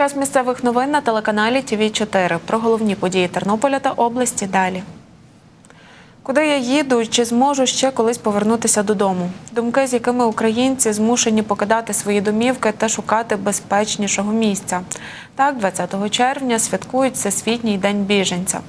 Час місцевих новин на телеканалі ТВ 4 Про головні події Тернополя та області далі. Куди я їду чи зможу ще колись повернутися додому? Думки, з якими українці змушені покидати свої домівки та шукати безпечнішого місця. Так, 20 червня святкують Всесвітній день біженця.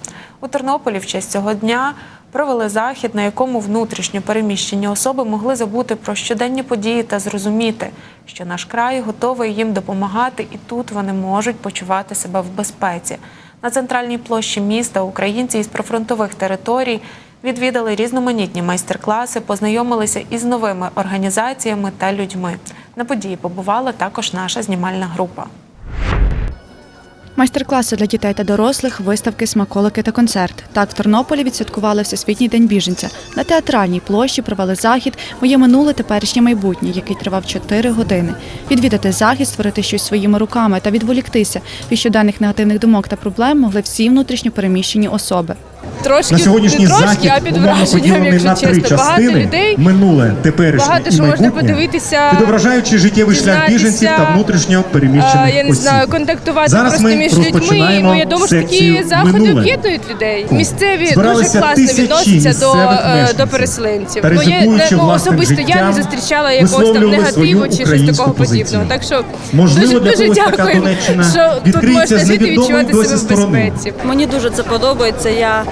У Тернополі в честь цього дня провели захід, на якому внутрішньо переміщені особи могли забути про щоденні події та зрозуміти, що наш край готовий їм допомагати, і тут вони можуть почувати себе в безпеці. На центральній площі міста українці із прифронтових територій відвідали різноманітні майстер-класи, познайомилися із новими організаціями та людьми. На події побувала також наша знімальна група. Майстер-класи для дітей та дорослих, виставки, смаколики та концерт. Так в Тернополі відсвяткували Всесвітній день біженця. На театральній площі провели захід Моє минуле теперішнє майбутнє, який тривав 4 години. Відвідати захід, створити щось своїми руками та відволіктися від щоденних негативних думок та проблем могли всі внутрішньо переміщені особи. Трошки На сьогоднішній трошки, захід а під враженням, якщо на три чесно. Багато людей, минуле, теперішнє багато що можна подивитися, відображаючи життєвий шлях біженців та внутрішньо а, переміщених я не осіб. знаю, контактувати Зараз просто ми між людьми. Ну я думаю, що такі заходи «Минуле». об'єднують людей. Місцеві дуже класно тисячі відносяться до, е, до переселенців. Та Ну, я, ну, особисто я не зустрічала якогось там негативу чи щось такого позицію. подібного. Так що Можливо, дуже дуже дякую, що тут можна жити і відчувати себе в безпеці. Мені дуже це подобається. Я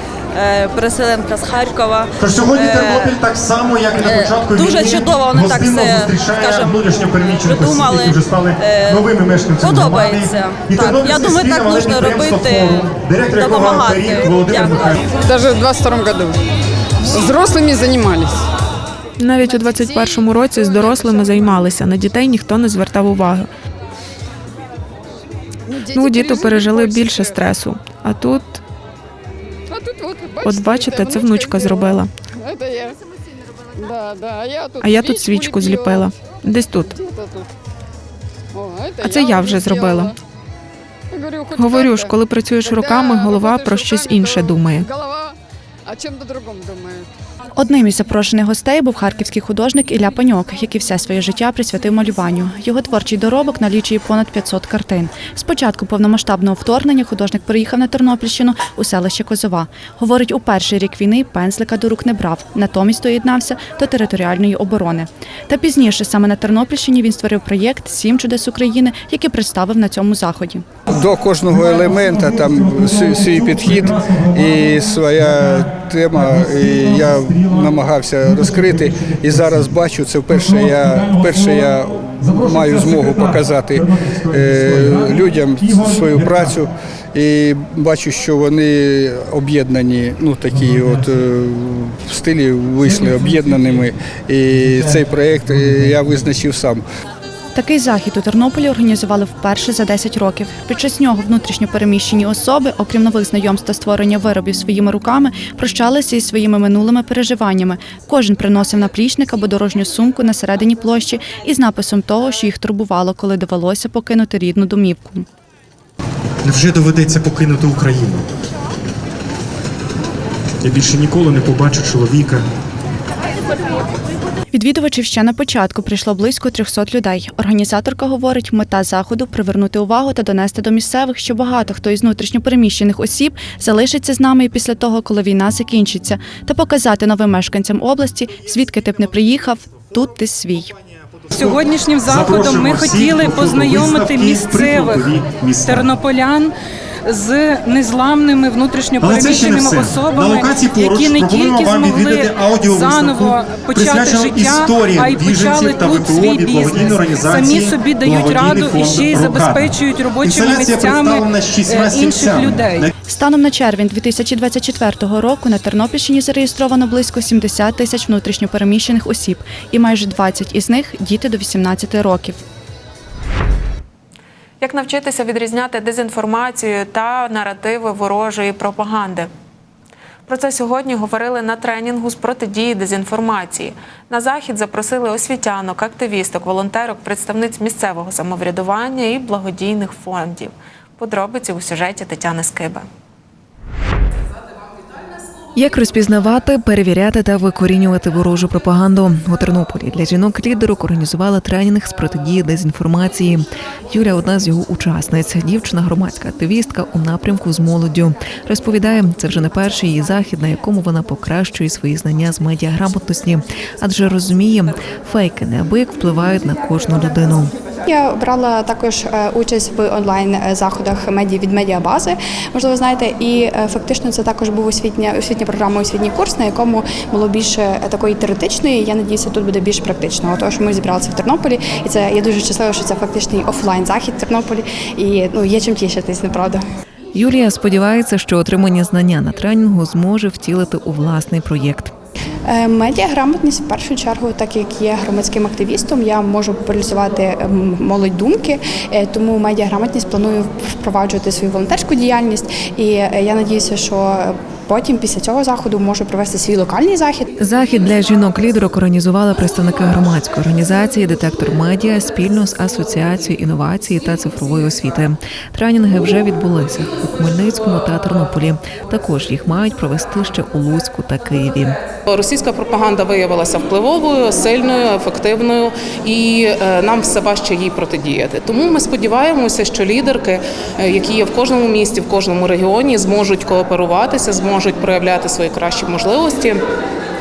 переселенка з Харкова. Тож сьогодні Е, Тернопіль так само, як і на е, початку дуже війни, чудово вони так переміщених осіб, придумали. які вже стали Е, новими мешканцями подобається. І Так, я думаю, так підприємство робити, директор допомагати. Даже в 22 году. Взрослыми занимались. Навіть у 21-му році з дорослими займалися. На дітей ніхто не звертав уваги. Ну, діти пережили більше стресу. А тут, от бачите, це внучка зробила. А я тут, А свічку зліпила. Десь тут. А це я вже зробила. Говорю, ж, коли працюєш руками, голова про щось інше думає. Голова о чем-то другом думает. Одним із запрошених гостей був харківський художник Ілля Паньок, який все своє життя присвятив малюванню. Його творчий доробок налічує понад 500 картин. З початку повномасштабного вторгнення художник приїхав на Тернопільщину у селище Козова. Говорить, у перший рік війни пензлика до рук не брав, натомість доєднався до територіальної оборони. Та пізніше саме на Тернопільщині він створив проєкт Сім чудес України, який представив на цьому заході. До кожного елемента там свій підхід і своя тема. І я намагався розкрити. І зараз бачу, це вперше я вперше я маю змогу показати е, людям свою працю. І бачу, що вони об'єднані, ну такі от е, в стилі вийшли об'єднаними. І цей проєкт е, я визначив сам. Такий захід у Тернополі організували вперше за 10 років. Під час нього внутрішньо переміщені особи, окрім нових знайомств та створення виробів своїми руками, прощалися із своїми минулими переживаннями. Кожен приносив наплічник або дорожню сумку на середині площі із написом того, що їх турбувало, коли довелося покинути рідну домівку. Невже доведеться покинути Україну? Я більше ніколи не побачу чоловіка, Відвідувачів ще на початку прийшло близько 300 людей. Організаторка говорить, мета заходу привернути увагу та донести до місцевих, що багато хто із внутрішньопереміщених осіб залишиться з нами і після того, коли війна закінчиться, та показати новим мешканцям області, звідки ти б не приїхав, тут ти свій. Сьогоднішнім заходом ми хотіли познайомити місцевих тернополян з незламними внутрішньо Але це ще не переміщеними все. особами, На локації поруч які не тільки вам змогли заново почати життя, а й почали та тут свій бізнес. Самі собі дають раду і ще й забезпечують робочими місцями е, інших людей. Станом на червень 2024 року на Тернопільщині зареєстровано близько 70 тисяч внутрішньопереміщених осіб, і майже 20 із них діти до 18 років. Як навчитися відрізняти дезінформацію та наративи ворожої пропаганди? Про це сьогодні говорили на тренінгу з протидії дезінформації. На захід запросили освітянок, активісток, волонтерок, представниць місцевого самоврядування і благодійних фондів. Подробиці у сюжеті Тетяни Скиби. Як розпізнавати, перевіряти та викорінювати ворожу пропаганду у Тернополі для жінок-лідерок організували тренінг з протидії дезінформації. Юля одна з його учасниць. Дівчина громадська активістка у напрямку з молоддю. Розповідає, це вже не перший її захід, на якому вона покращує свої знання з медіаграмотності, адже розуміє, фейки неабияк впливають на кожну людину. Я брала також е, участь в онлайн е, заходах медіа від медіабази. Можливо, знаєте, і е, фактично це також був освітня освітня програма, освітній курс, на якому було більше такої теоретичної. Я надіюся, тут буде більш практичного. Що ми зібралися в Тернополі, і це я дуже щаслива, що це фактичний офлайн захід в Тернополі. І ну є чим тішитись, неправда. Юлія сподівається, що отримані знання на тренінгу зможе втілити у власний проєкт. Е, Медіаграмотність в першу чергу, так як є громадським активістом, я можу популяризувати ем, молодь думки, е, тому медіаграмотність планую впроваджувати свою волонтерську діяльність. І е, я надіюся, що потім після цього заходу можу провести свій локальний захід. Захід для жінок-лідерок організували представники громадської організації Детектор медіа спільно з асоціацією інновації та цифрової освіти. Тренінги вже відбулися у Хмельницькому та Тернополі. Також їх мають провести ще у Луцьку та Києві. Російська пропаганда виявилася впливовою, сильною, ефективною, і е, нам все важче їй протидіяти. Тому ми сподіваємося, що лідерки, е, які є в кожному місті, в кожному регіоні, зможуть кооперуватися, зможуть проявляти свої кращі можливості.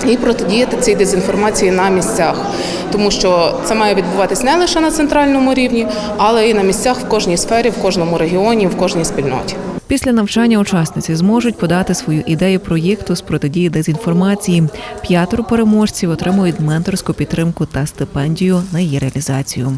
І протидіяти цій дезінформації на місцях, тому що це має відбуватись не лише на центральному рівні, але і на місцях в кожній сфері, в кожному регіоні, в кожній спільноті. Після навчання учасниці зможуть подати свою ідею проєкту з протидії дезінформації. П'ятеро переможців отримують менторську підтримку та стипендію на її реалізацію.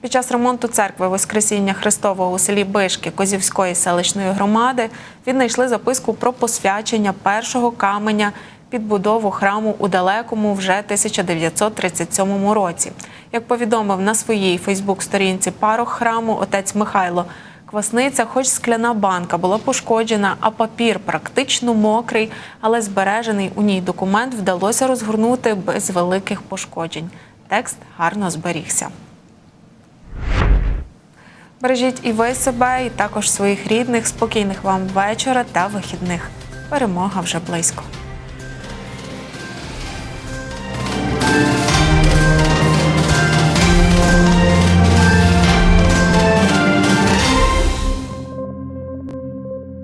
Під час ремонту церкви Воскресіння Христового у селі Бишки Козівської селищної громади віднайшли записку про посвячення першого каменя під будову храму у далекому вже 1937 році. Як повідомив на своїй Фейсбук-сторінці парох храму отець Михайло Квасниця, хоч скляна банка була пошкоджена, а папір практично мокрий, але збережений у ній документ вдалося розгорнути без великих пошкоджень. Текст гарно зберігся. Бережіть і ви себе, і також своїх рідних. Спокійних вам вечора та вихідних. Перемога вже близько.